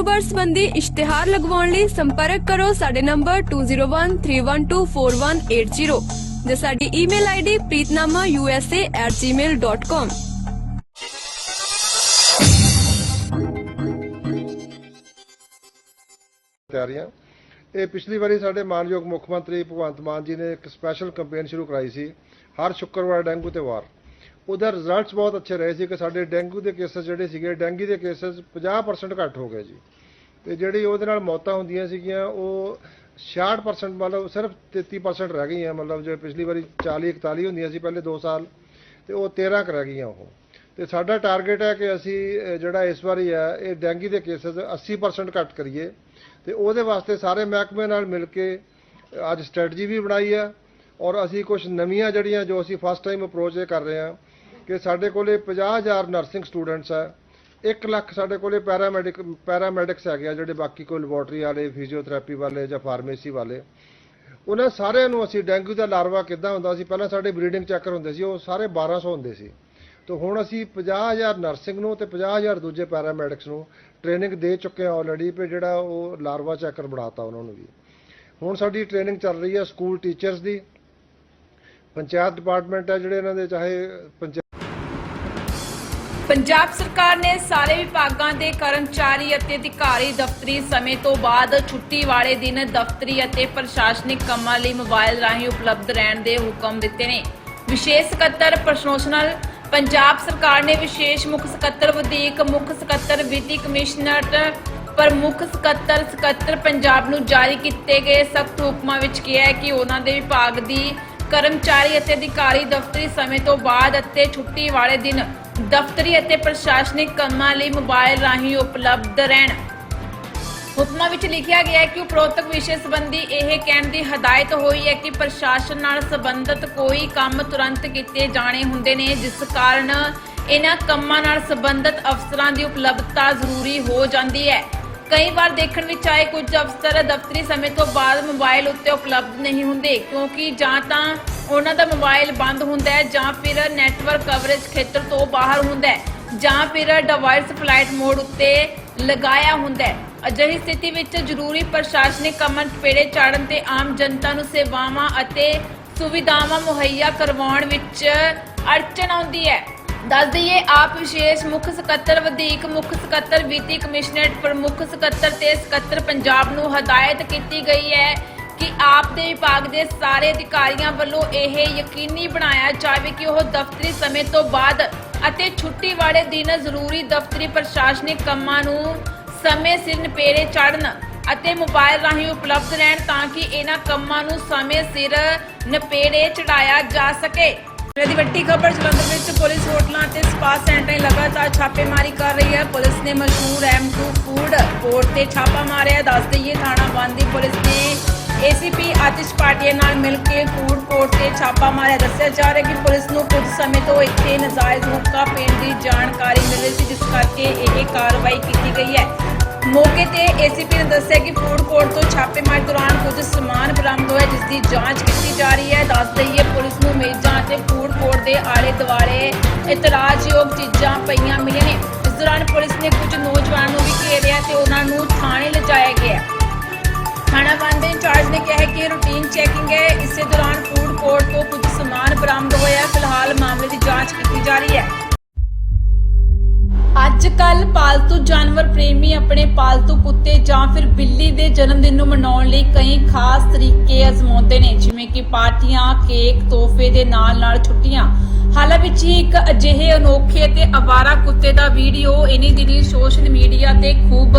ਕਾਰੋਬਾਰ ਸੰਬੰਧੀ ਇਸ਼ਤਿਹਾਰ ਲਗਵਾਉਣ ਲਈ ਸੰਪਰਕ ਕਰੋ ਸਾਡੇ ਨੰਬਰ 2013124180 ਜਾਂ ਸਾਡੀ ਈਮੇਲ ਆਈਡੀ preetnamausa@gmail.com ਤਿਆਰੀਆਂ। ਇਹ ਪਿਛਲੀ ਵਾਰੀ ਸਾਡੇ ਮਾਨਯੋਗ ਮੁੱਖ ਮੰਤਰੀ ਭਗਵੰਤ ਮਾਨ ਜੀ ਨੇ ਇੱਕ ਸਪੈਸ਼ਲ ਕੈਂਪੇਨ ਸ਼ੁਰੂ ਕਰਾਈ ਸੀ, ਹਰ ਸ਼ੁੱਕਰਵਾਰ ਡੇਂਗੂ ਤੇ ਵਾਰ। ਉਹਦਾ ਰਿਜ਼ਲਟਸ ਬਹੁਤ ਅੱਛੇ ਰਹੇ ਸੀ ਕਿ ਸਾਡੇ ਡੈਂਗੂ ਦੇ ਕੇਸਸ ਜਿਹੜੇ ਸੀਗੇ, ਡੈਂਗੀ ਦੇ ਕੇਸਸ 50% ਘੱਟ ਹੋ ਗਏ ਜੀ। ਤੇ ਜਿਹੜੀ ਉਹਦੇ ਨਾਲ ਮੌਤਾਂ ਹੁੰਦੀਆਂ ਸੀਗੀਆਂ, ਉਹ 66% ਮਤਲਬ ਸਿਰਫ 33% ਰਹਿ ਗਈਆਂ, ਮਤਲਬ ਜੋ ਪਿਛਲੀ ਵਾਰੀ 40 41 ਹੁੰਦੀਆਂ ਸੀ ਪਹਿਲੇ 2 ਸਾਲ, ਤੇ ਉਹ 13 ਕੁ ਗਈਆਂ ਉਹ। ਤੇ ਸਾਡਾ ਟਾਰਗੇਟ ਹੈ ਕਿ ਅਸੀਂ ਜਿਹੜਾ ਇਸ ਵਾਰੀ ਹੈ, ਇਹ ਡੇਂਗੀ ਦੇ ਕੇਸਸ 80% ਘੱਟ ਕਰੀਏ। ਤੇ ਉਹਦੇ ਵਾਸਤੇ ਸਾਰੇ ਮਹਿਕਮੇ ਨਾਲ ਮਿਲ ਕੇ ਅੱਜ ਸਟ੍ਰੈਟਜੀ ਵੀ ਬਣਾਈ ਹੈ। ਔਰ ਅਸੀਂ ਕੁਝ ਨਵੀਆਂ ਜਿਹੜੀਆਂ ਜੋ ਅਸੀਂ ਫਸਟ ਟਾਈਮ ਅਪਰੋਚ ਇਹ ਕਰ ਰਹੇ ਹਾਂ ਕਿ ਸਾਡੇ ਕੋਲੇ 50000 ਨਰਸਿੰਗ ਸਟੂਡੈਂਟਸ ਹੈ। 1 ਲੱਖ ਸਾਡੇ ਕੋਲੇ ਪੈਰਾਮੈਡਿਕ ਪੈਰਾਮੈਡਿਕਸ ਹੈਗੇ ਆ ਜਿਹੜੇ ਬਾਕੀ ਕੋਈ ਲੈਬੋਰਟਰੀ ਵਾਲੇ ਫਿਜ਼ੀਓਥੈਰੇਪੀ ਵਾਲੇ ਜਾਂ ਫਾਰਮੇਸੀ ਵਾਲੇ। ਉਹਨਾਂ ਸਾਰਿਆਂ ਨੂੰ ਅਸੀਂ ਡੈਂਗੂ ਦਾ ਲਾਰਵਾ ਕਿੱਦਾਂ ਹੁੰਦਾ ਸੀ? ਪਹਿਲਾਂ ਸਾਡੇ ਬਰੀਡਿੰਗ ਚੈੱਕਰ ਹੁੰਦੇ ਸੀ, ਉਹ ਸਾਰੇ 1200 ਹੁੰਦੇ ਸੀ। ਤੇ ਹੁਣ ਅਸੀਂ 50000 ਨਰਸਿੰਗ ਨੂੰ ਤੇ 50000 ਦੂਜੇ ਪੈਰਾਮੈਡਿਕਸ ਨੂੰ ਟ੍ਰੇਨਿੰਗ ਦੇ ਚੁੱਕੇ ਹਾਂ ਆਲਰੇਡੀ ਵੀ ਜਿਹੜਾ ਉਹ ਲਾਰਵਾ ਚੈਕਰ ਬਣਾਤਾ ਉਹਨਾਂ ਨੂੰ ਵੀ। ਹੁਣ ਸਾਡੀ ਟ੍ਰੇਨਿੰਗ ਚੱਲ ਰਹੀ ਹੈ ਸਕੂਲ ਟੀਚਰਸ ਦੀ। ਪੰਚਾਇਤ ਡਿਪਾਰਟਮੈਂਟ ਹੈ ਜਿਹੜੇ ਇਹਨਾਂ ਦੇ, ਚਾਹੇ ਪੰਚਾਇਤ ਪੰਜਾਬ ਸਰਕਾਰ ਨੇ ਸਾਰੇ ਵਿਭਾਗਾਂ ਦੇ ਕਰਮਚਾਰੀ ਅਤੇ ਅਧਿਕਾਰੀ ਦਫ਼ਤਰੀ ਸਮੇਂ ਤੋਂ ਬਾਅਦ ਛੁੱਟੀ ਵਾਲੇ ਦਿਨ ਦਫ਼ਤਰੀ ਅਤੇ ਪ੍ਰਸ਼ਾਸਨਿਕ ਕੰਮਾਂ ਲਈ ਮੋਬਾਈਲ ਰਾਹੀਂ ਉਪਲਬਧ ਰਹਿਣ ਦੇ ਹੁਕਮ ਦਿੱਤੇ ਨੇ। ਵਿਸ਼ੇਸ਼ ਸਕੱਤਰ ਪ੍ਰੋਫੈਸ਼ਨਲ ਪੰਜਾਬ ਸਰਕਾਰ ਨੇ ਵਿਸ਼ੇਸ਼ ਮੁੱਖ ਸਕੱਤਰ ਵਧੀਕ, ਮੁੱਖ ਸਕੱਤਰ ਵਿੱਤੀ ਕਮਿਸ਼ਨਰ ਪ੍ਰਮੁੱਖ ਸਕੱਤਰ ਸਕੱਤਰ ਪੰਜਾਬ ਨੂੰ ਜਾਰੀ ਕੀਤੇ ਗਏ ਸਖਤ ਹੁਕਮਾਂ ਵਿੱਚ ਕਿਹਾ ਹੈ ਕਿ ਉਹਨਾਂ ਦੇ ਵਿਭਾਗ ਦੀ ਕਰਮਚਾਰੀ ਅਤੇ ਅਧਿਕਾਰੀ ਦਫ਼ਤਰੀ ਸਮੇਂ ਤੋਂ ਬਾਅਦ ਅਤੇ ਛੁੱਟੀ ਵਾਲੇ ਦਿਨ ਦਫ਼ਤਰੀ ਅਤੇ ਪ੍ਰਸ਼ਾਸਨਿਕ ਕੰਮਾਂ ਲਈ ਮੋਬਾਈਲ ਰਾਹੀਂ ਉਪਲਬਧ ਰਹਿਣ। ਹੁਕਮਾਂ ਵਿੱਚ ਲਿਖਿਆ ਗਿਆ ਹੈ ਕਿ ਉਪਰੋਕਤ ਵਿਸ਼ੇ ਸੰਬੰਧੀ ਇਹ ਕਹਿਣ ਦੀ ਹਦਾਇਤ ਹੋਈ ਹੈ ਕਿ ਪ੍ਰਸ਼ਾਸਨ ਨਾਲ ਸੰਬੰਧਿਤ ਕੋਈ ਕੰਮ ਤੁਰੰਤ ਕੀਤੇ ਜਾਣੇ ਹੁੰਦੇ ਨੇ, ਜਿਸ ਕਾਰਨ ਇਹਨਾਂ ਕੰਮਾਂ ਨਾਲ ਸੰਬੰਧਿਤ ਅਫਸਰਾਂ ਦੀ ਉਪਲਬਧਤਾ ਜ਼ਰੂਰੀ ਹੋ ਜਾਂਦੀ ਹੈ। ਕਈ ਵਾਰ ਦੇਖਣ ਵਿੱਚ ਆਏ ਕੁਝ ਅਫਸਰ ਦਫ਼ਤਰੀ ਸਮੇਂ ਤੋਂ ਬਾਅਦ ਮੋਬਾਈਲ ਉੱਤੇ ਉਪਲਬਧ ਨਹੀਂ ਹੁੰਦੇ, ਕਿਉਂਕਿ ਜਾਂ ਤਾਂ ਉਹਨਾਂ ਦਾ ਮੋਬਾਈਲ ਬੰਦ ਹੁੰਦਾ ਹੈ ਜਾਂ ਫਿਰ ਨੈਟਵਰਕ ਕਵਰੇਜ ਖੇਤਰ ਤੋਂ ਬਾਹਰ ਹੁੰਦਾ ਹੈ ਜਾਂ ਫਿਰ ਡਿਵਾਈਸ ਫਲਾਈਟ ਮੋਡ ਉੱਤੇ ਲਗਾਇਆ ਹੁੰਦਾ ਹੈ। ਅਜਿਹੀ ਸਥਿਤੀ ਵਿੱਚ ਜ਼ਰੂਰੀ ਪ੍ਰਸ਼ਾਸਨਿਕ ਕੰਮਾਂ ਪੇੜੇ ਚਾੜਨ ਤੇ ਆਮ ਜਨਤਾ ਨੂੰ ਸੇਵਾਵਾਂ ਅਤੇ ਸੁਵਿਧਾਵਾਂ ਮੁਹੱਈਆ ਕਰਵਾਉਣ ਵਿੱਚ ਅੜਚਨ ਆਉਂਦੀ ਹੈ। ਦੱਸ ਦਈਏ, ਆਪ ਵਿਸ਼ੇਸ਼ ਮੁੱਖ ਸਕੱਤਰ ਵਧੀਕ ਮੁੱਖ ਸਕੱਤਰ, ਵਿੱਤੀ ਕਮਿਸ਼ਨਰੇਟ ਪ੍ਰਮੁੱਖ ਸਕੱਤਰ ਤੇ ਸਕੱਤਰ ਪੰਜਾਬ ਨੂੰ ਹਦਾਇਤ ਕੀਤੀ ਗਈ ਹੈ ਕਿ ਵਿਭਾਗ ਦੇ ਸਾਰੇ ਅਧਿਕਾਰੀਆਂ ਵੱਲੋਂ ਇਹ ਯਕੀਨੀ ਬਣਾਇਆ ਜਾਵੇ ਕਿ ਉਹ ਦਫ਼ਤਰੀ ਸਮੇਂ ਤੋਂ ਬਾਅਦ ਅਤੇ ਛੁੱਟੀ ਵਾਲੇ ਦਿਨ ਜ਼ਰੂਰੀ ਦਫ਼ਤਰੀ ਪ੍ਰਸ਼ਾਸਨਿਕ ਕੰਮਾਂ ਨੂੰ ਸਮੇਂ ਸਿਰ ਨਿਪੇੜੇ ਚੜ੍ਹਨ ਅਤੇ ਮੋਬਾਈਲ ਰਾਹੀਂ ਉਪਲਬਧ ਰਹਿਣ ਤਾਂ ਕਿ ਇਹਨਾਂ ਕੰਮਾਂ ਨੂੰ ਸਮੇਂ ਸਿਰ ਨਿਪੇੜੇ ਚੜਾਇਆ ਜਾ ਸਕੇ। ਦੀ ਵੱਡੀ ਖਬਰ ਜਲੰਧਰ ਵਿੱਚ ਪੁਲਿਸ ਹੋਟਲਾਂ ਅਤੇ ਸਪਾ ਸੈਂਟਰਾਂ 'ਚ ਲਗਾਤਾਰ ਛਾਪੇਮਾਰੀ ਕਰ ਰਹੀ ਹੈ। ਪੁਲਿਸ ਨੇ ਮਸ਼ਹੂਰ M2 ਫੂਡ ਕੋਰਟ ਤੇ ਛਾਪਾ ਮਾਰਿਆ। ਦੱਸ ਦਈਏ, ਥਾਣਾ ਬੰਦੀ ਪੁਲਿਸ ਨੇ ਏਸੀਪੀ ਆਤਿਸ਼ ਪਾਟਿਆ ਨਾਲ ਮਿਲ ਕੇ ਫੂਡ ਕੋਰਟ ਤੇ ਛਾਪਾ ਮਾਰਿਆ। ਦੱਸਿਆ ਜਾ ਰਿਹਾ ਕਿ ਪੁਲਿਸ ਨੂੰ ਕੁਝ ਸਮੇਂ ਤੋਂ ਇੱਥੇ ਨਜਾਇਜ਼ ਹੁੱਕਾ ਪੀਣ ਦੀ ਜਾਣਕਾਰੀ ਮਿਲ ਰਹੀ ਸੀ, ਜਿਸ ਕਰਕੇ ਇਹ ਕਾਰਵਾਈ ਕੀਤੀ ਗਈ ਹੈ। ਮੌਕੇ ਤੇ ਏਸੀਪੀ ਨੇ ਦੱਸਿਆ ਕਿ ਫੂਡ ਕੋਰਟ ਤੋਂ ਛਾਪੇਮਾਰੀ ਦੌਰਾਨ ਕੁਝ ਸਮਾਨ ਬਰਾਮਦ ਹੋਇਆ, ਜਿਸ ਦੀ ਜਾਂਚ ਕੀਤੀ ਜਾ ਰਹੀ ਹੈ। ਦੱਸ ਦਈਏ, ਪੁਲਿਸ ਨੂੰ ਮੇਜ਼ਾਂ ਅਤੇ ਫੂਡ ਕੋਰਟ ਦੇ ਆਲੇ ਦੁਆਲੇ ਇਤਰਾਜ਼ਯੋਗ ਚੀਜ਼ਾਂ ਪਈਆਂ ਮਿਲੀਆਂ ਨੇ। ਇਸ ਦੌਰਾਨ ਪੁਲਿਸ ਨੇ ਕੁਝ ਨੌਜਵਾਨਾਂ ਨੂੰ ਵੀ ਘੇਰਿਆ ਤੇ ਉਹਨਾਂ ਨੂੰ ਥਾਣੇ ਲਿਜਾਇਆ ਗਿਆ। ਥਾਣਾ ਬੰਦ ਇੰਚਾਰਜ ਨੇ ਕਿਹਾ ਕਿ ਰੂਟੀਨ ਚੈਕਿੰਗ ਹੈ। ਇਸੇ ਦੌਰਾਨ ਫੂਡ ਕੋਰਟ ਤੋਂ ਕੁਝ ਸਮਾਨ ਬਰਾਮਦ ਹੋਇਆ। ਫਿਲਹਾਲ ਮਾਮਲੇ ਦੀ ਜਾਂਚ ਕੀਤੀ ਜਾ ਰਹੀ ਹੈ। ਅੱਜ ਕੱਲ ਪਾਲਤੂ ਜਾਨਵਰ ਪ੍ਰੇਮੀ ਆਪਣੇ ਪਾਲਤੂ ਕੁੱਤੇ ਜਾਂ ਫਿਰ ਬਿੱਲੀ ਦੇ ਜਨਮ ਦਿਨ ਨੂੰ ਮਨਾਉਣ ਲਈ ਕਈ ਖਾਸ ਤਰੀਕੇ ਅਜ਼ਮਾਉਂਦੇ ਨੇ, ਜਿਵੇਂ ਕਿ ਪਾਰਟੀਆਂ, ਕੇਕ, ਤੋਹਫੇ ਦੇ ਨਾਲ-ਨਾਲ ਛੁੱਟੀਆਂ। ਹਾਲਾਂ ਵਿੱਚ ਹੀ ਇੱਕ ਅਜਿਹੇ ਅਨੋਖੇ ਤੇ ਅਵਾਰਾ ਕੁੱਤੇ ਦਾ ਵੀਡੀਓ ਇਨੀ ਦਿਨੀ ਸੋਸ਼ਲ ਮੀਡੀਆ ਤੇ ਖੂਬ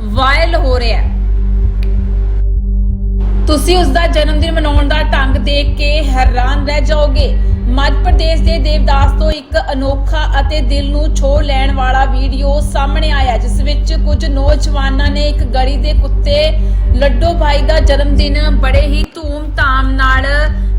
ਵਾਇਰਲ ਹੋ ਰਿਹਾ ਹੈ। ਤੁਸੀਂ ਉਸ ਦਾ ਜਨਮ ਦਿਨ ਮਨਾਉਣ ਦਾ ਢੰਗ ਦੇਖ ਕੇ ਹੈਰਾਨ ਰਹਿ ਜਾਓਗੇ। ਮੱਧ ਪ੍ਰਦੇਸ਼ ਦੇ ਦੇਵਦਾਸ ਤੋਂ ਇੱਕ ਅਨੋਖਾ ਅਤੇ ਦਿਲ ਨੂੰ ਛੋਹ ਲੈਣ ਵਾਲਾ ਵੀਡੀਓ ਸਾਹਮਣੇ ਆਇਆ, ਜਿਸ ਵਿੱਚ ਕੁਝ ਨੌਜਵਾਨਾਂ ਨੇ ਇੱਕ ਗਲੀ ਦੇ ਕੁੱਤੇ ਲੱਡੋ ਭਾਈ ਦਾ ਜਨਮ ਦਿਨ ਬੜੇ ਹੀ ਧੂਮ-ਧਾਮ ਨਾਲ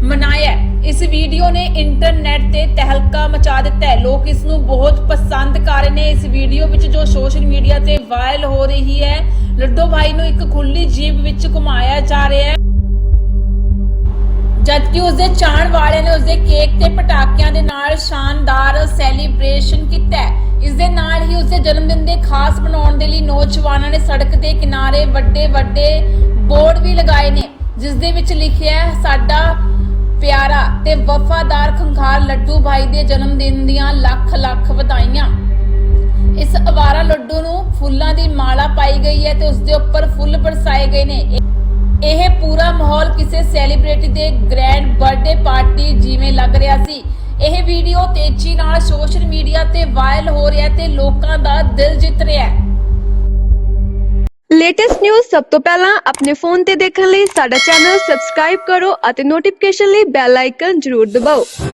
ਮਨਾਇਆ। ਇਸ ਵੀਡੀਓ ਨੇ ਇੰਟਰਨੈਟ ਤੇ ਤਹਿਲਕਾ ਮਚਾ ਦਿੱਤਾ ਹੈ। ਲੋਕ ਇਸ ਨੂੰ ਬਹੁਤ ਪਸੰਦ ਕਰ ਰਹੇ ਨੇ। ਇਸ ਵੀਡੀਓ ਵਿੱਚ ਜੋ ਸੋਸ਼ਲ ਮੀਡੀਆ ਤੇ ਵਾਇਰਲ ਹੋ ਰਹੀ ਹੈ ਲੱਡੋ ਭਾਈ ਨੂੰ ਇੱਕ ਖੁੱਲੀ ਜੀਪ ਵਿੱਚ ਘੁਮਾਇਆ ਜਾ ਰਿਹਾ ਹੈ। ਜਦਕਿ ਉਸਦੇ ਚਾਹਣ ਵਾਲਿਆਂ ਨੇ ਉਸਦੇ ਕੇਕ ਤੇ ਪਟਾਕਿਆਂ ਦੇ ਨਾਲ ਸ਼ਾਨਦਾਰ ਸੈਲੀਬ੍ਰੇਸ਼ਨ ਕੀਤਾ ਇਸ ਦੇ ਨਾਲ ਹੀ ਉਸਦੇ ਜਨਮ ਦਿਨ ਦੇ ਖਾਸ ਬਣਾਉਣ ਦੇ ਲਈ ਨੌਜਵਾਨਾਂ ਨੇ ਸੜਕ ਦੇ ਕਿਨਾਰੇ ਵੱਡੇ ਵੱਡੇ ਬੋਰਡ ਵੀ ਲਗਾਏ ਨੇ, ਜਿਸ ਦੇ ਵਿੱਚ ਲਿਖਿਆ ਹੈ, ਸਾਡਾ ਪਿਆਰਾ ਤੇ ਵਫਾਦਾਰ ਖੰਖਾਰ ਲੱਡੂ ਭਾਈ ਦੇ ਜਨਮ ਦਿਨ ਦੀਆਂ ਲੱਖ ਲੱਖ ਵਧਾਈਆਂ। ਇਸ ਅਵਾਰਾ ਲੱਡੂ ਨੂੰ ਫੁੱਲਾਂ ਦੀ ਮਾਲਾ ਪਾਈ ਗਈ ਹੈ ਤੇ ਉਸ ਦੇ ਉੱਪਰ ਫੁੱਲ ਬਰਸਾਏ ਗਏ ਨੇ। ਇਹ- ਪੂਰਾ ਮਾਹੌਲ ਕਿਸੇ ਸੈਲੀਬ੍ਰਿਟੀ ਦੇ ਗ੍ਰੈਂਡ ਬਰਥਡੇ ਪਾਰਟੀ ਜਿਵੇਂ ਲੱਗ ਰਿਹਾ ਸੀ। ਇਹ ਵੀਡੀਓ ਤੇਜ਼ੀ ਨਾਲ ਸੋਸ਼ਲ ਮੀਡੀਆ ਤੇ ਵਾਇਰਲ ਹੋ ਰਿਹਾ ਤੇ ਲੋਕਾਂ ਦਾ ਦਿਲ ਜਿੱਤ ਰਿਹਾ ਹੈ। ਲੇਟੈਸਟ ਨਿਊਜ਼ ਸਭ ਤੋਂ ਪਹਿਲਾਂ ਆਪਣੇ ਫੋਨ ਤੇ ਦੇਖਣ ਲਈ ਸਾਡਾ ਚੈਨਲ ਸਬਸਕ੍ਰਾਈਬ ਕਰੋ ਅਤੇ ਨੋਟੀਫਿਕੇਸ਼ਨ ਲਈ ਬੈਲ ਆਈਕਨ ਜ਼ਰੂਰ ਦਬਾਓ।